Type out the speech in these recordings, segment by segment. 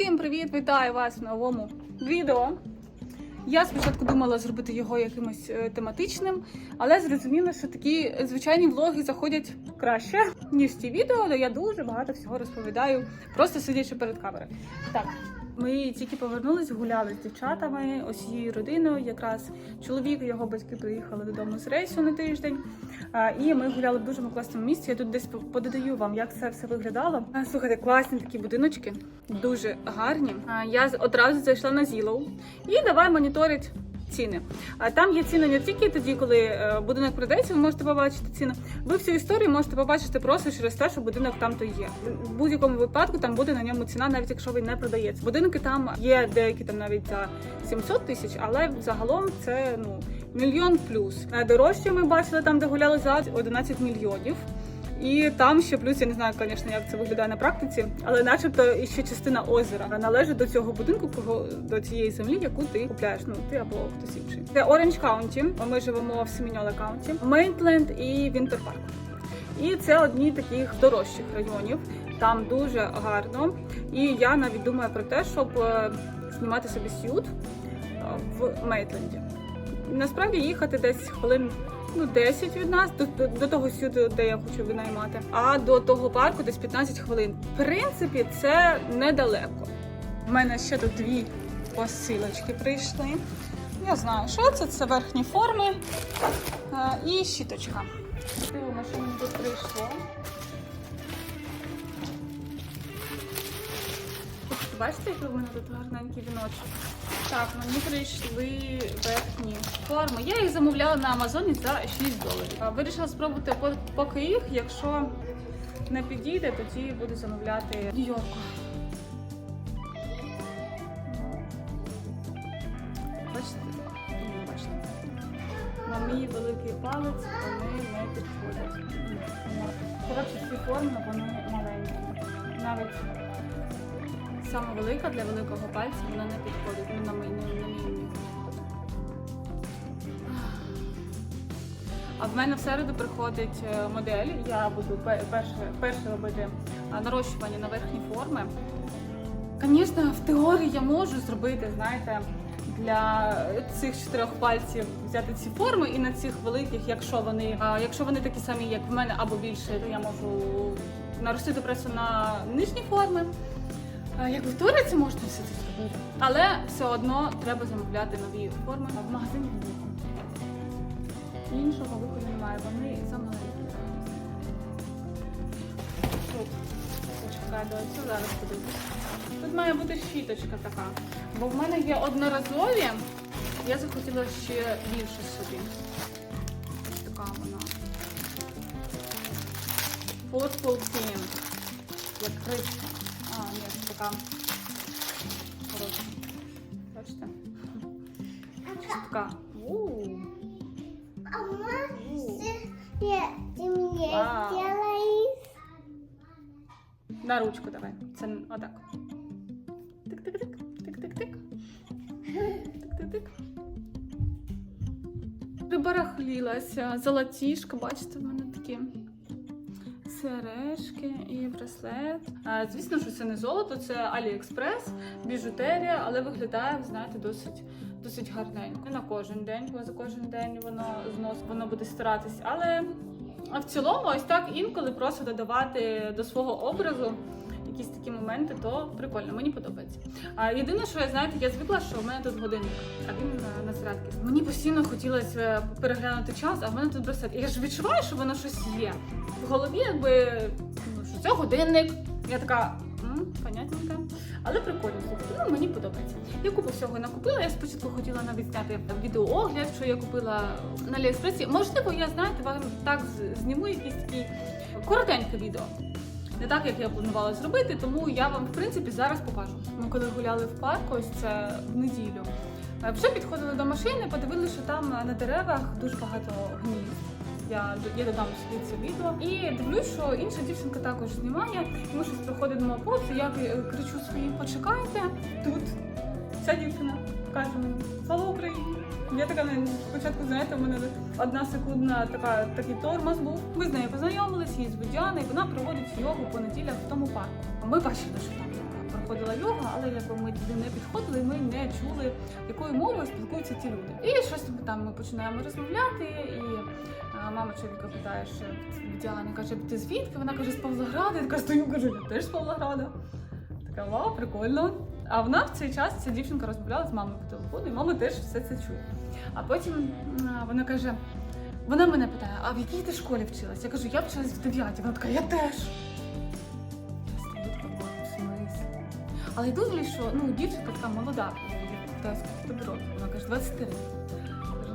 Всім привіт! Вітаю вас в новому відео. Я спочатку думала зробити його якимось е, тематичним, але зрозуміла, що такі звичайні влоги заходять краще, ніж ті відео, але я дуже багато всього розповідаю, просто сидячи перед камерою. Так, ми тільки повернулись, гуляли з дівчатами, ось її родиною. Якраз чоловік його батьки приїхали додому з рейсу на тиждень. І ми гуляли в дуже класному місці. Я тут десь пододаю вам, як це все виглядало. Слухайте, класні такі будиночки, дуже гарні. Я одразу зайшла на Zillow і давай моніторить ціни. А там є ціни не тільки тоді, коли е, будинок продається, ви можете побачити ціну. Ви всю історію можете побачити просто через те, що будинок там то є. В будь-якому випадку там буде на ньому ціна, навіть якщо він не продається. Будинки там є деякі там навіть за 700 тисяч, але загалом це ну мільйон плюс. Найдорожче ми бачили там, де гуляли за 11 мільйонів. І там ще плюс, я не знаю, звісно, як це виглядає на практиці, але начебто ще частина озера належить до цього будинку, до цієї землі, яку ти купляєш. Ну ти або хтось інший. Це Оранж Каунті. Ми живемо в Семіньола Каунті, Мейнтленд і Вінтер Парк. І це одні таких дорожчих районів. Там дуже гарно. І я навіть думаю про те, щоб е, знімати собі сют е, в Мейтленді. Насправді їхати десь хвилин ну 10 від нас до, до, того сюди, де я хочу винаймати. А до того парку десь 15 хвилин. В принципі, це недалеко. У мене ще тут дві посилочки прийшли. Я знаю, що це. Це верхні форми а, і щіточка. Мені тут прийшло. Бачите, як у мене тут гарненький віночок? Так, мені прийшли верхні форми. Я їх замовляла на Амазоні за 6 доларів. Вирішила спробувати поки їх. Якщо не підійде, тоді буду замовляти в Нью-Йорку. Бачите? Не бачите. На мій великий палець вони не підходять. Коротше, ці форми вони маленькі. Навіть саме велика для великого пальця вона не підходить. Ну, на мій, на мій. А в мене в середу приходить е, модель. Я буду перше, перше робити нарощування на верхні форми. Звісно, в теорії я можу зробити, знаєте, для цих чотирьох пальців взяти ці форми і на цих великих, якщо вони, якщо вони такі самі, як в мене, або більше, то я можу наростити просто на нижні форми. Як в туриці можна все це зробити. Але все одно треба замовляти нові форми в магазині. Іншого виходу немає, вони замаленькі. Тут почекай до зараз подивлюсь. Тут має бути щіточка така. Бо в мене є одноразові. Я захотіла ще більше собі. Ось така вона. Pink. Як кришка. Така. Коротше. Бачите? Така. А сделаешь? На ручку давай. Це отак. Тик-тик-тик. Тик-тик-тик. Тик-тик-тик. Прибарахлілася. Золотішко, бачите, сережки і браслет. Звісно, що це не золото, це Аліекспрес, біжутерія, але виглядає, ви знаєте, досить. Досить гарненько. Не на кожен день, бо за кожен день воно знос, воно буде старатись. Але в цілому, ось так інколи просто додавати до свого образу якісь такі моменти, то прикольно, мені подобається. А єдине, що я знаєте, я звикла, що в мене тут годинник, а він на, зарядці. Мені постійно хотілося переглянути час, а в мене тут браслет. Я ж відчуваю, що воно щось є. В голові, якби ну, що це годинник. Я така. Понятненько. Але прикольно, ну мені подобається. Я купу всього накупила. Я спочатку хотіла навіть зняти там відеоогляд, що я купила на Аліекспресі. Можливо, я знаєте, вам так зніму якісь такі коротеньке відео. Не так, як я планувала зробити, тому я вам в принципі зараз покажу. Ми коли гуляли в парк, ось це в неділю. е, Вже підходили до машини, подивилися, що там на деревах дуже багато гнізд. Я, я додам собі це відео. І дивлюсь, що інша дівчинка також знімає. Ми щось проходимо повз, я е, кричу своїм, почекайте. Тут ця дівчина каже мені Слава Україні! Я така ну, спочатку, знаєте, у мене одна секундна така такий тормоз був. Ми з нею познайомилися, її звуть Діана, і вона проводить йогу по неділях в тому парку. Ми бачили, що там проходила йога, але якби ми туди не підходили, ми не чули, якою мовою спілкуються ці люди. І щось там ми починаємо розмовляти, і мама чоловіка питає, що Діани каже, ти звідки? Вона каже, з Павлограда. Я така стою, кажу, я теж з Павлограда. Така вау, прикольно. А вона в цей час ця дівчинка розмовляла з мамою по телефону, і мама теж все це чує. А потім вона каже: вона мене питає, а в якій ти школі вчилась? Я кажу, я вчилась в 9. Вона така, я теж. Я стою така, «Боже. Але й думаю, що ну, дівчинка така молода, я скільки років? Вона каже, 23.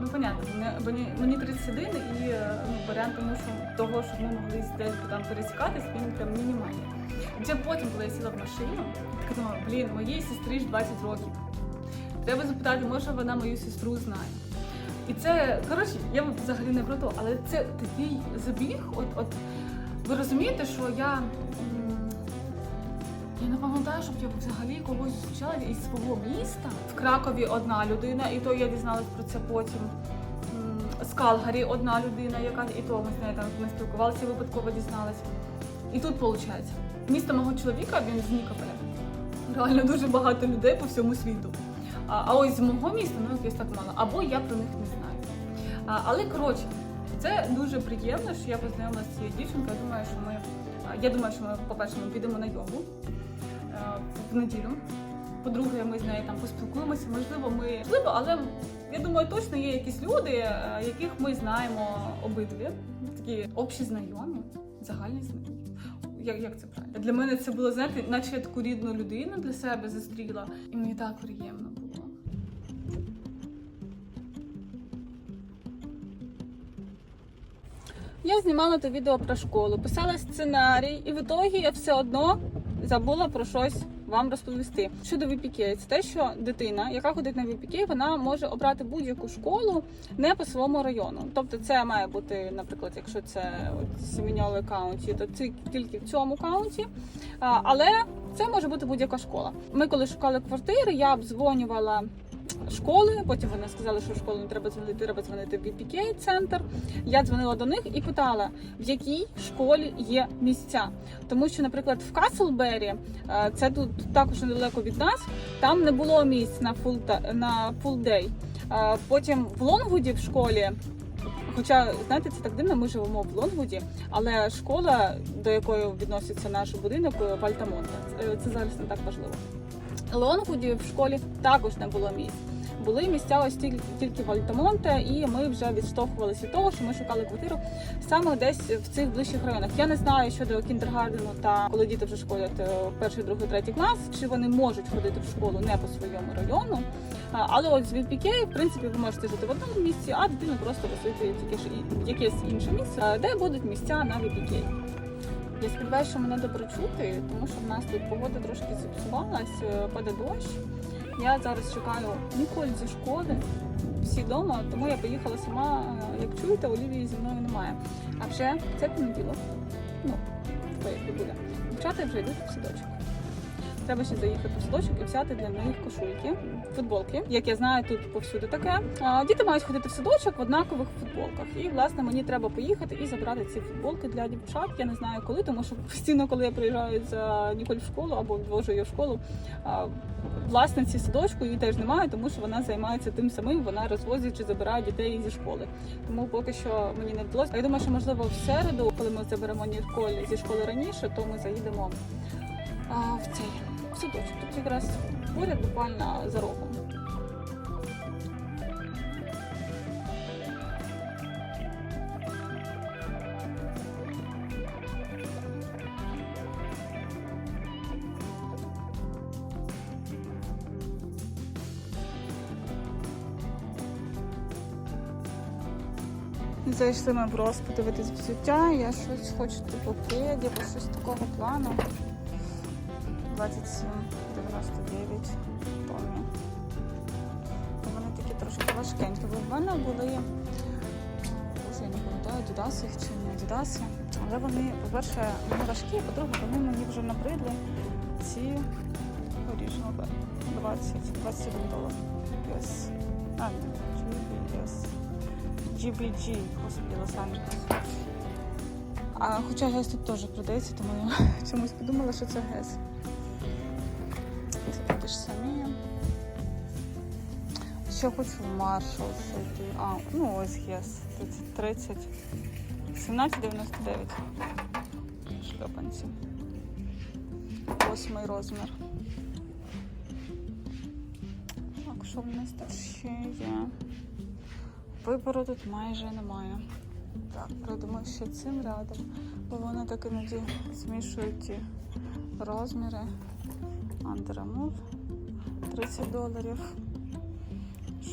Ну понятно, мені, мені, мені 31 і ну, варіант тому, що того, щоб ми могли десь там пересікатись, він прям мінімальний. Вже потім, коли я сіла в машину, я думала, блін, моїй сестрі ж 20 років. Треба запитати, може вона мою сестру знає. І це, коротше, я взагалі не про то, але це такий забіг. От, от ви розумієте, що я. Я не пам'ятаю, щоб я взагалі когось зустрічала із свого міста. В Кракові одна людина, і то я дізналась про це потім. З Калгарі одна людина, яка і то ми з нею там не спілкувалися, випадково дізналась. І тут виходить, місто мого чоловіка, він з Нікополя. Реально дуже багато людей по всьому світу. А, а ось з мого міста, ну якось так мало, або я про них не знаю. А, але коротше, це дуже приємно, що я познайомилася з цією дівчинкою. Я думаю, що ми, я думаю, що ми, по-перше, ми підемо на йогу в неділю. По-друге, ми з нею там поспілкуємося. Можливо, ми можливо, але я думаю, точно є якісь люди, яких ми знаємо обидві. Такі общі знайомі, загальні знайомі. Як, як це правильно? Для мене це було, знаєте, наче я таку рідну людину для себе зустріла, і мені так приємно було. Я знімала то відео про школу, писала сценарій, і в ітогі я все одно забула про щось вам розповісти. Щодо ВІПІКЕ, це те, що дитина, яка ходить на VPK, вона може обрати будь-яку школу не по своєму району. Тобто, це має бути, наприклад, якщо це от каунті, то це тільки в цьому каунті. Але це може бути будь-яка школа. Ми коли шукали квартири, я обдзвонювала школи. Потім вони сказали, що в школу не треба дзвонити, треба дзвонити в VPK центр. Я дзвонила до них і питала, в якій школі є місця. Тому що, наприклад, в Каслбері, е, це тут також недалеко від нас, там не було місць на фул на. Е, Потім в Лонгвуді в школі. Хоча, знаєте, це так дивно, ми живемо в Лонгвуді, але школа, до якої відноситься наш будинок, е, в Альтамонте, е, це зараз не так важливо. Лонгвуді в школі також не було місць. Були місця ось тільки, тільки в Альтамонте, і ми вже відштовхувалися від того, що ми шукали квартиру саме десь в цих ближчих районах. Я не знаю щодо кіндергардену та коли діти вже школять е, перший, другий, третій клас, чи вони можуть ходити в школу не по своєму району. Але от з VPK, в принципі, ви можете жити в одному місці, а дитину просто висити якесь інше місце, е, де будуть місця на VPK. Я сподіваюся, що мене добре чути, тому що в нас тут погода трошки зіпсувалась, е, паде дощ. Я зараз чекаю ніколи зі шкоди. Всі вдома, тому я поїхала сама. Е, Як чуєте, Олівії зі мною немає. А вже це понеділок. Ну, і буде. Дівчата вже йдуть в садочок. Треба ще заїхати в садочок і взяти для них кошульки, футболки. Як я знаю, тут повсюди таке. Діти мають ходити в садочок в однакових футболках. І власне мені треба поїхати і забрати ці футболки для дівчат. Я не знаю коли, тому що постійно, коли я приїжджаю за Ніколь в школу або відвожу її в школу, власниці садочку її теж немає, тому що вона займається тим самим. Вона розвозить чи забирає дітей зі школи. Тому поки що мені не вдалося. Я думаю, що можливо в середу, коли ми заберемо Ніколь зі школи раніше, то ми заїдемо а, в цей садочок. Тут якраз поряд буквально за рогом. Зайшли ми в Рос подивитись взуття. Я щось хочу типу кеді або щось такого плану. 27, 99 тонни. Вони такі трошки важкенькі. Бо в мене були, я не пам'ятаю, Дідаси їх чи не Дідаси. Але вони, по-перше, вони важкі, по-друге, вони мені вже набридли. Ці оріжно 20, 21 долар. Yes. А, GBS. GBG, господи, Лос-Анджелес. А, хоча гес тут теж продається, тому я чомусь подумала, що це гес. Ті ж самі. Ще хочу в Маршал зайти. А, ну ось. Тут 30. 17,99. Шльопанці. Восьмий розмір. Так, що в нас тут ще є? Вибору тут майже немає. Так, придумаю ще цим рядом, бо вони так іноді змішують ті розміри. Armour 30 доларів.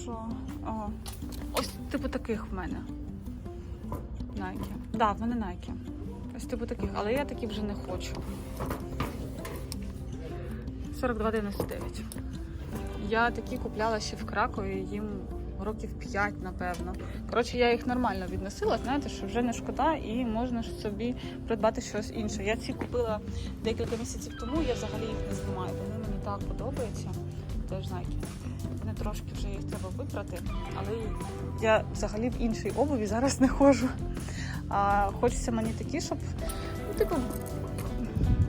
Що? Ага. Ось типу таких в мене. Nike. Так, да, в мене Nike. Ось типу таких, але я такі вже не хочу. 42,99. Я такі купляла ще в Кракові, їм років 5, напевно. Коротше, я їх нормально відносила, знаєте, що вже не шкода і можна собі придбати щось інше. Я ці купила декілька місяців тому, я взагалі їх не знімаю. Вони так подобаються. Теж знаєте, не трошки вже їх треба випрати, але я взагалі в іншій обуві зараз не ходжу. А хочеться мені такі, щоб ну, типу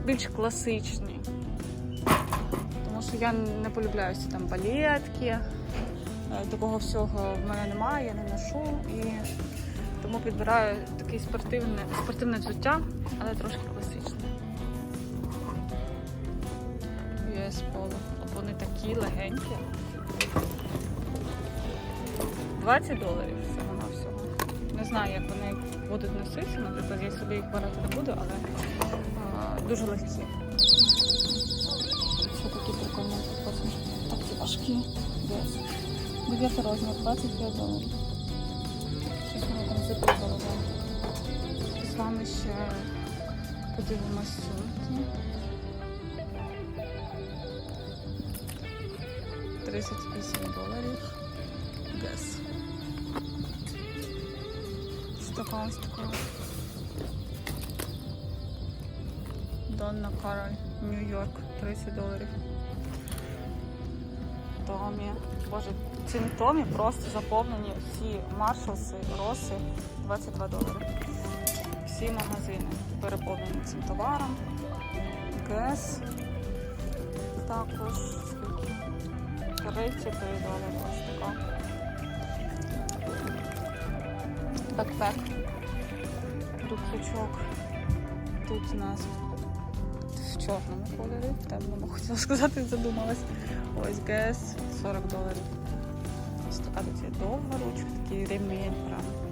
більш класичні. Тому що я не полюбляю ці там балетки. е, Такого всього в мене немає, я не ношу і тому підбираю таке спортивне, спортивне взуття, але трошки класичне. Такі легенькі. 20 доларів всього на всього. Не знаю, як вони будуть носитися, наприклад, я собі їх брати не буду, але а, дуже легкі. Що такі прикольні? Такі важкі. Дев'ятий розмір, 25 доларів. Щось мене там запитало. З вами ще подивимось сумки. 38 доларів. Гес. Така ось така. Донна Кароль, Нью-Йорк, 30 доларів. Томі. Боже, цим Томі просто заповнені всі маршалси, роси 22 долари. Всі магазини переповнені цим товаром. Гес. Також 33 долари ось така. Бекпек. Рюкзачок. Тут у нас в чорному кольорі, в темному хотіла сказати, задумалась. Ось ГС 40 доларів. Ось така тут є довга ручка, такий ремінь прям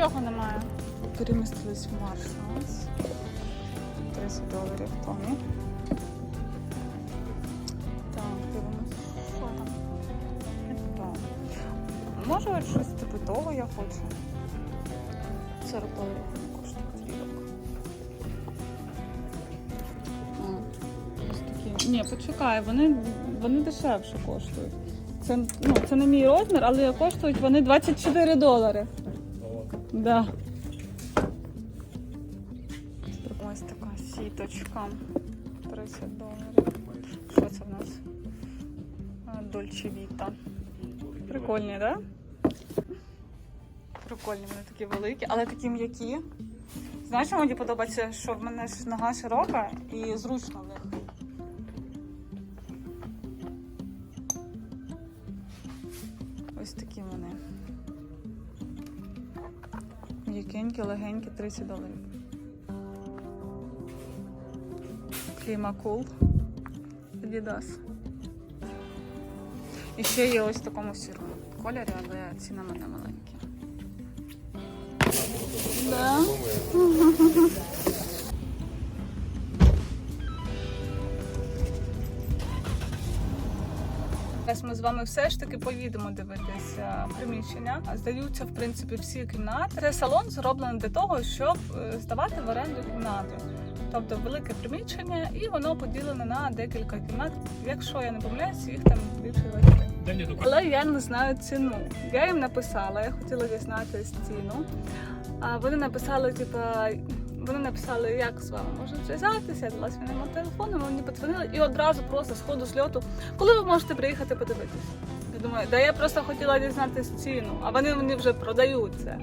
нічого немає. Перемістились в Маршалс. 30 доларів Томі. Так, дивимось, що там. Так. Може щось типу того я хочу. 40 доларів коштують рік. Ось такі. Ні, почекай, вони, вони дешевше коштують. Це, ну, це не мій розмір, але коштують вони 24 долари. Да. Ось така сіточка. 30 доларів. Що це в нас? Дольче Віта. Прикольні, так? Да? Прикольні, вони такі великі, але такі м'які. Знаєш, мені подобається, що в мене ж нога широка і зручно в них. М'якенькі, легенькі, 30 доларів. Клімакул. Adidas. І ще є ось в такому сірому кольорі, але ціна мене маленькі. Да. Зараз ми з вами все ж таки поїдемо дивитися приміщення. Здаються, в принципі, всі кімнати. Це салон зроблений для того, щоб е, здавати в оренду кімнати. Тобто велике приміщення, і воно поділене на декілька кімнат. Якщо я не помиляюся, їх там більше 20. Але я не знаю ціну. Я їм написала, я хотіла дізнатися ціну. А вони написали, типа, вони написали, як з вами можна зв'язатися, я дала свій номер телефону, мені подзвонили і одразу просто з ходу з льоту, коли ви можете приїхати подивитись. Думаю, да я просто хотіла дізнатися ціну, а вони мені вже продають це.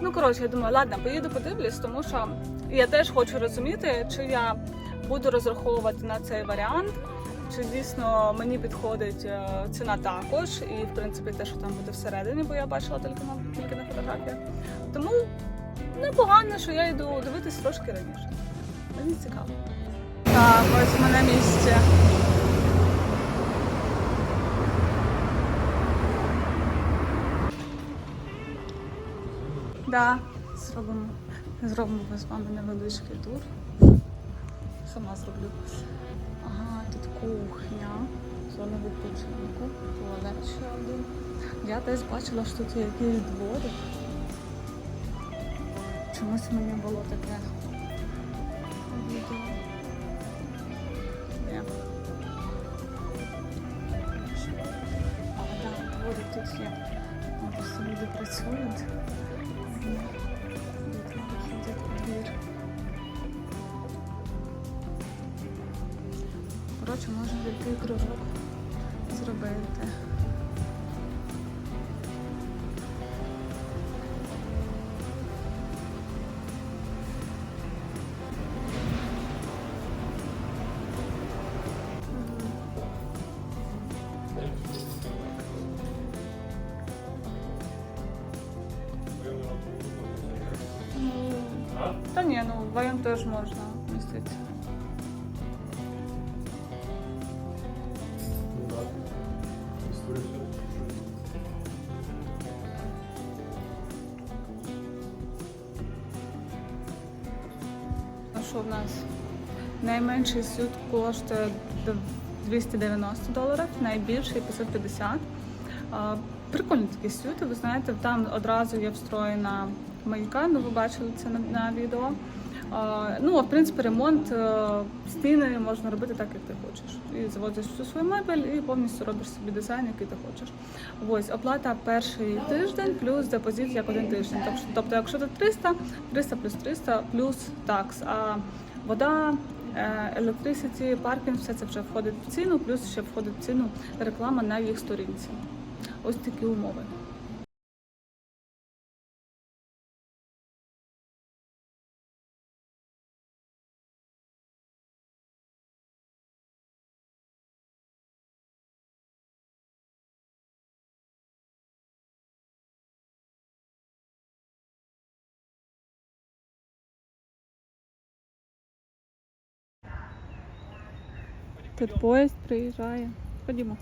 Ну, коротше, я думаю, ладно, поїду подивлюсь, тому що я теж хочу розуміти, чи я буду розраховувати на цей варіант, чи дійсно мені підходить е, ціна також, і в принципі те, що там буде всередині, бо я бачила тільки на тільки на фотографіях. Тому непогано, що я йду дивитись трошки раніше. Мені цікаво. Так, ось мене місце. Да, зробимо, зробимо з вами невеличкий тур. Сама зроблю. Ага, тут кухня, зона відпочинку, туалет ще один. Я десь бачила, що тут є якийсь дворик. Чомусь мені було таке відео. Дворик тут є. Просто люди працюють. У. Коротше, можна який кружок зробити. Ні, ну вдвоєм теж можна міститися. Ну що в нас? Найменший сют коштує 290 доларів, найбільший 550. Прикольні такі сюти, ви знаєте, там одразу є встроєна маяка, ну ви бачили це на, на відео. А, Ну, а в принципі, ремонт е, стіни можна робити так, як ти хочеш. І заводиш всю свою мебель і повністю робиш собі дизайн, який ти хочеш. Ось оплата перший тиждень плюс депозит як один тиждень. Тобто, якщо тут 300, 300 плюс 300 плюс такс. А вода, е, electricity, паркінг, все це вже входить в ціну, плюс ще входить в ціну реклама на їх сторінці. Ось такі умови. Тут поїзд приїжджає. Ходімо.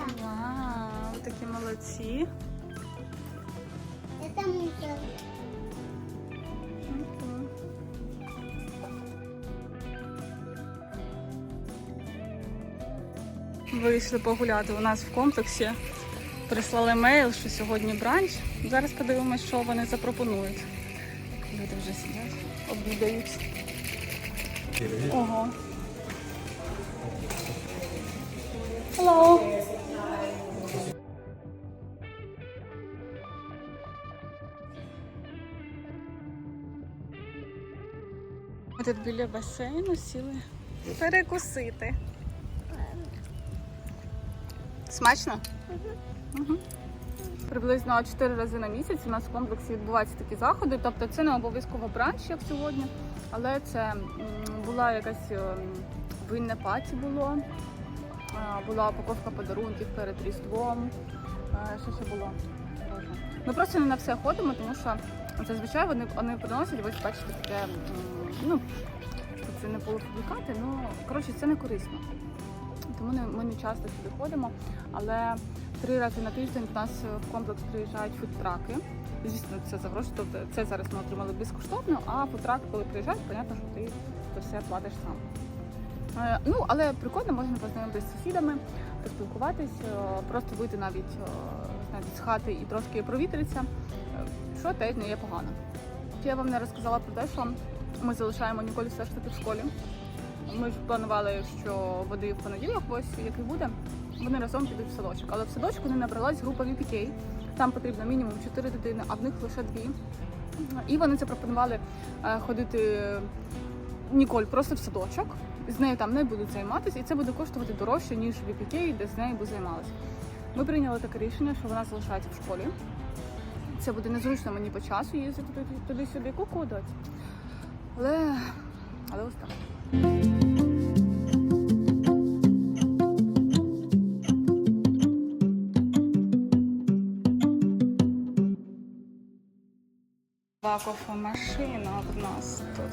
Вау, ви такі молодці. Это мусор. Вийшли погуляти у нас в комплексі. Прислали мейл, що сьогодні бранч. Зараз подивимось, що вони запропонують. Люди вже сидять, обідають. Ого. Hello. Тут біля басейну сіли перекусити. Смачно? Угу. Приблизно 4 рази на місяць у нас в комплексі відбуваються такі заходи. Тобто це не обов'язково бранч, як сьогодні, але це була якась ем, винне паті було. Була упаковка подарунків перед Різдвом. Що ще було? Ми просто не на все ходимо, тому що зазвичай вони, вони приносять, ви бачите, таке, ну, це не полуфабрикати, ну, коротше, це не корисно. Тому не, ми не часто сюди ходимо, але три рази на тиждень в нас в комплекс приїжджають фудтраки. Звісно, це за гроші, тобто це зараз ми отримали безкоштовно, а фудтрак, коли приїжджають, понятно, що ти це все платиш сам. Е, Ну, але прикольно, можна познайомитися з сусідами, поспілкуватись, е, просто вийти навіть е, знаєте, з хати і трошки провітритися, що теж не є погано. Я вам не розказала про те, що ми залишаємо Ніколь все ж таки в школі. Ми ж планували, що води в понеділок, ось який буде, вони разом підуть в садочок. Але в садочку не набралась група VPK. Там потрібно мінімум 4 дитини, а в них лише дві. І вони запропонували е, ходити Ніколь просто в садочок. З нею там не будуть займатися, і це буде коштувати дорожче, ніж VPK, де з нею би займалися. Ми прийняли таке рішення, що вона залишається в школі. Це буде незручно мені по часу їздити туди- туди-сюди, куку дати. Але, але ось так. машина в нас тут.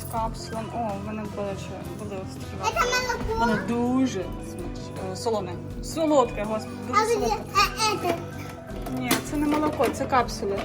З капсулом. О, в мене були, були ось такі. Воно дуже смач... е, солоне. Солодке, господи, А дуже солодке. Це не молоко, це капсули.